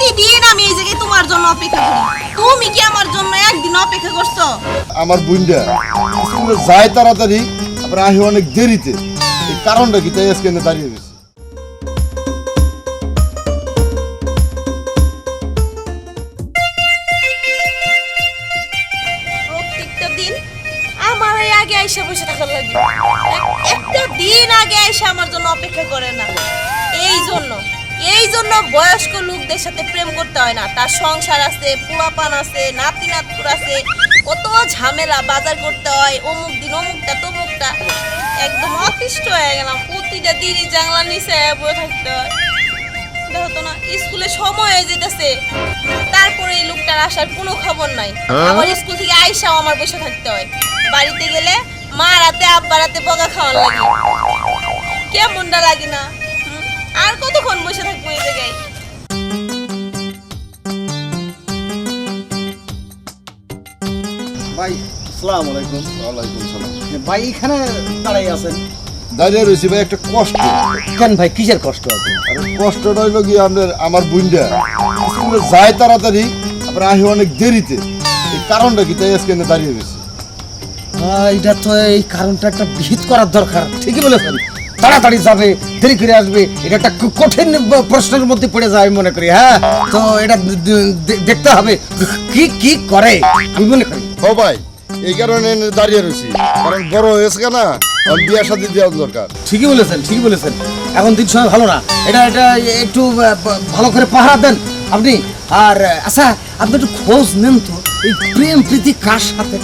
প্রতিদিন আমি এই জায়গায় তোমার জন্য অপেক্ষা করি। তুমি কি আমার জন্য একদিন অপেক্ষা করছ? আমার বুইন্ডা যায় তাড়াতাড়ি আবার আহি অনেক দেরিতে। এই কারণটা কি তাই আজকে এনে দাঁড়িয়ে গেছে প্রত্যেকটা দিন আমার এই আগে আইসা বসে লাগে। একটা দিন আগে আইসা আমার জন্য অপেক্ষা করে না। এই জন্য এই জন্য বয়স্ক লোকদের সাথে প্রেম করতে হয় না। তার সংসার আছে পোলাপান আছে নাতি নাতকুর আছে। কত ঝামেলা বাজার করতে হয় অমুক দিন অমুকটা তমুকটা। একদম অতিষ্ঠ হয়ে গেলাম। প্রতিটা দিনই জানলা নিচে বয়ে থাকতে হয়। দেখো তো না স্কুলে সময় হয়ে যেতেছে। তারপরে এই লোকটার আসার কোনো খবর নাই। আমার স্কুল থেকে আইসাও আমার বসে থাকতে হয়। বাড়িতে গেলে মা রাতে আব্বা রাতে বকা খাওয়ার লাগে। কেমনটা লাগে না? আর কতক্ষণ বসে থাকব? ভাই আলাইকুম। ওয়ালাইকুম সালাম। ভাই এখানে দাঁড়াই আছেন। দাঁড়িয়ে রয়েছি ভাই একটা কষ্ট। কেন ভাই কিসের কষ্ট আছে আরে কষ্টটা হইল কি আপনার আমার বুইন্ডা স্কুলে যায় তাড়াতাড়ি আবার আহি অনেক দেরিতে। এই কারণটা কি? তাই আজকে এনে দাঁড়িয়ে গেছে এটা তো এই কারণটা একটা বিহিত করার দরকার। ঠিকই বলেছেন। তাড়াতাড়ি যাবে দেরি করে আসবে। এটা একটা কঠিন প্রশ্নের মধ্যে পড়ে যায় আমি মনে করি হ্যাঁ? তো এটা দেখতে হবে কি কি করে আমি মনে করি। ও ভাই এই কারণে দাঁড়িয়ে রয়েছি। কারণ বড় হয়েছে বিয়া শাদি দেওয়া দরকার। ঠিকই বলেছেন ঠিকই বলেছেন। এখন দিন সময় ভালো না। এটা এটা একটু ভালো করে পাহারা দেন আপনি। আর আচ্ছা আপনি একটু খোঁজ নেন তো এই প্রেম প্রীতি কার সাথে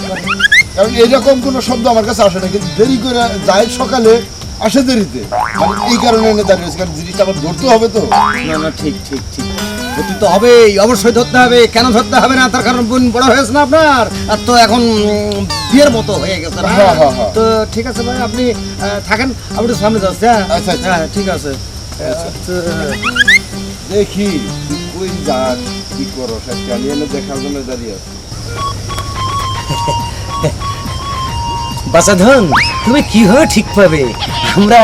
এইরকম কোনো শব্দ আমার কাছে আসে না কিন্তু দেরি করে যায় সকালে আসে দেরিতে। মানে এই কারণে এনে দাঁড়িয়ে কারণ জিনিসটা আবার ধরতে হবে তো। না না ঠিক ঠিক ঠিক। ধরতে তো হবেই অবশ্যই ধরতে হবে কেন ধরতে হবে না? তার কারণ বোন বড় হয়েছে না আপনার? আর তো এখন বিয়ের মতো হয়ে গেছে হ্যাঁ, হ্যাঁ, হ্যাঁ। তো ঠিক আছে ভাই আপনি থাকেন একটু সামনে যাচ্ছি হ্যাঁ? আচ্ছা, আচ্ছা। হ্যাঁ ঠিক আছে। আচ্ছা, দেখি তুই যাস কি করো আমি এনে দেখার জন্য দাঁড়িয়ে আছি। বাসাধন তুমি কীভাবে ঠিক পাবে? আমরা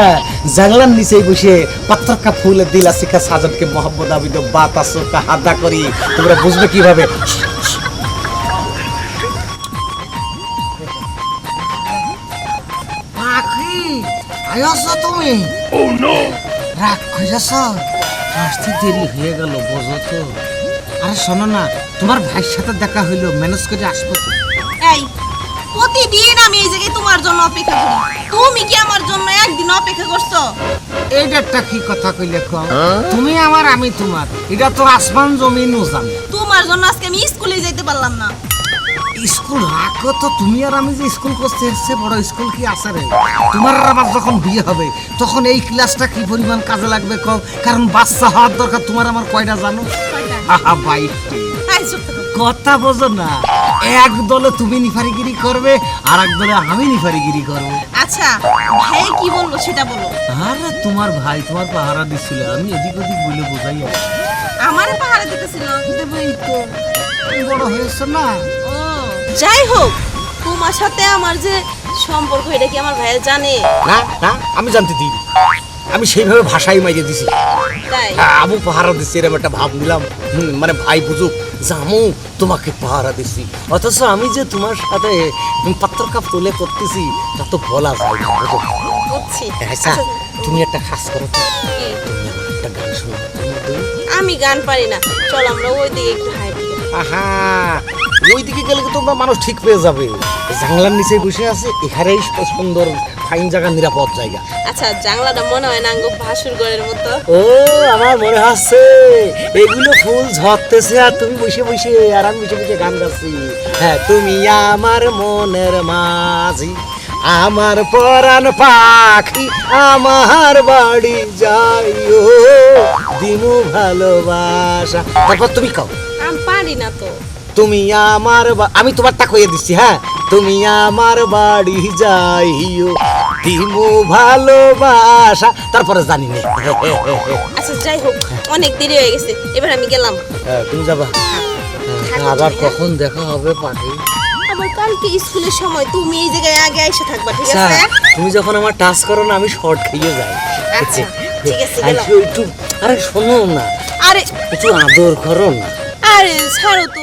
জানলার নিচে বসে পাত্র কা ফুলে দিলা শিখা সাজনকে মোহাম্মদ আবিদ বাত আসো হাদা করি। তোমরা বুঝবে কীভাবে? পাখি আয়স তুমি? রাগ কইরাছ আসতে দেরি হয়ে গেল বোঝো তো। আরে শোনো না তোমার ভাইয়ের সাথে দেখা হইল ম্যানেজ করে আসব তো। প্রতিদিন আমি এই জায়গায় তোমার জন্য অপেক্ষা করি তুমি কি আমার জন্য একদিন অপেক্ষা করছ? এইটা কি কথা কইলে কম তুমি আমার আমি তোমার। এটা তো আসমান জমিন জানে তোমার জন্য আজকে আমি স্কুলে যেতে পারলাম না। স্কুল রাখো তো তুমি আর আমি যে স্কুল করতে এসছে বড় স্কুল কি আছে রে? তোমার আর আমার যখন বিয়ে হবে তখন এই ক্লাসটা কি পরিমাণ কাজে লাগবে কম কারণ বাচ্চা হওয়ার দরকার তোমার আমার কয়টা জানো? আহা থাকো। কথা বোঝো না। এক দলে তুমি নিফারিগিরি করবে আর এক দলে আমি নিফারিগিরি করব। আচ্ছা ভাই কি বলল সেটা বলো। আরে তোমার ভাই তোমার পাহারা দিচ্ছিল আমি এদিক ওদিক বলে বোঝাই আর আমার পাহাড়ে দিতেছিল। দেবই তো তুমি বড় হয়েছে না? ও যাই হোক তোমার সাথে আমার যে সম্পর্ক এটা কি আমার ভাইয়া জানে? না না আমি জানতে দিই আমি সেইভাবে ভাষাই মাইরে দিছি। তাই? আমু পাহারা দিচ্ছি এরকম একটা ভাব নিলাম। হুম, মানে ভাই বুঝুক। আমু তোমাকে পাহারা দিছি। অথচ আমি যে তোমার সাথে পাত্র কাপ তুলে করতেছি তা তো বলা যায় না আচ্ছা আচ্ছা, তুমি একটা খাস করো একটা গান শুনো আমি গান পারি না। চল আমরা ওই দিকে একটু হাই আহা ওই দিকে গেলে তো তোমরা মানুষ ঠিক পেয়ে যাবে। জানলার নিচে বসে আছে এখানেই সুন্দর ফাইন জায়গা নিরাপদ জায়গা। আচ্ছা জানলাটা মনে হয় না ভাসুর ঘরের মতো? ও আমার মনে হচ্ছে এগুলো ফুল ঝরতেছে আর তুমি বসে বসে আর আমি বসে বসে গান গাচ্ছি। হ্যাঁ তুমি আমার মনের মাঝি আমার পরাণ পাখি আমার বাড়ি যাইও দিনু ভালোবাসা। তারপর তুমি কাও আমি পারি না তো। তুমি আমার আমি তোমারটা কইয়ে দিচ্ছি হ্যাঁ? তুমি আমার বাড়ি যাইও দিমু ভালোবাসা। তারপরে জানি না। আচ্ছা যাই হোক অনেক দেরি হয়ে গেছে এবার আমি গেলাম। হ্যাঁ, তুমি যাবা। আবার কখন দেখা হবে পাখি আবার কালকে স্কুলের সময় তুমি এই জায়গায় আগে এসে থাকবা ঠিক আচ্ছা আছে? তুমি যখন আমার টাচ করো না আমি শর্ট খেয়ে যাই। আচ্ছা, ঠিক আছে, একটু আরে শোনো না আরে একটু আদর করো না। আরে ছাড়ো তো।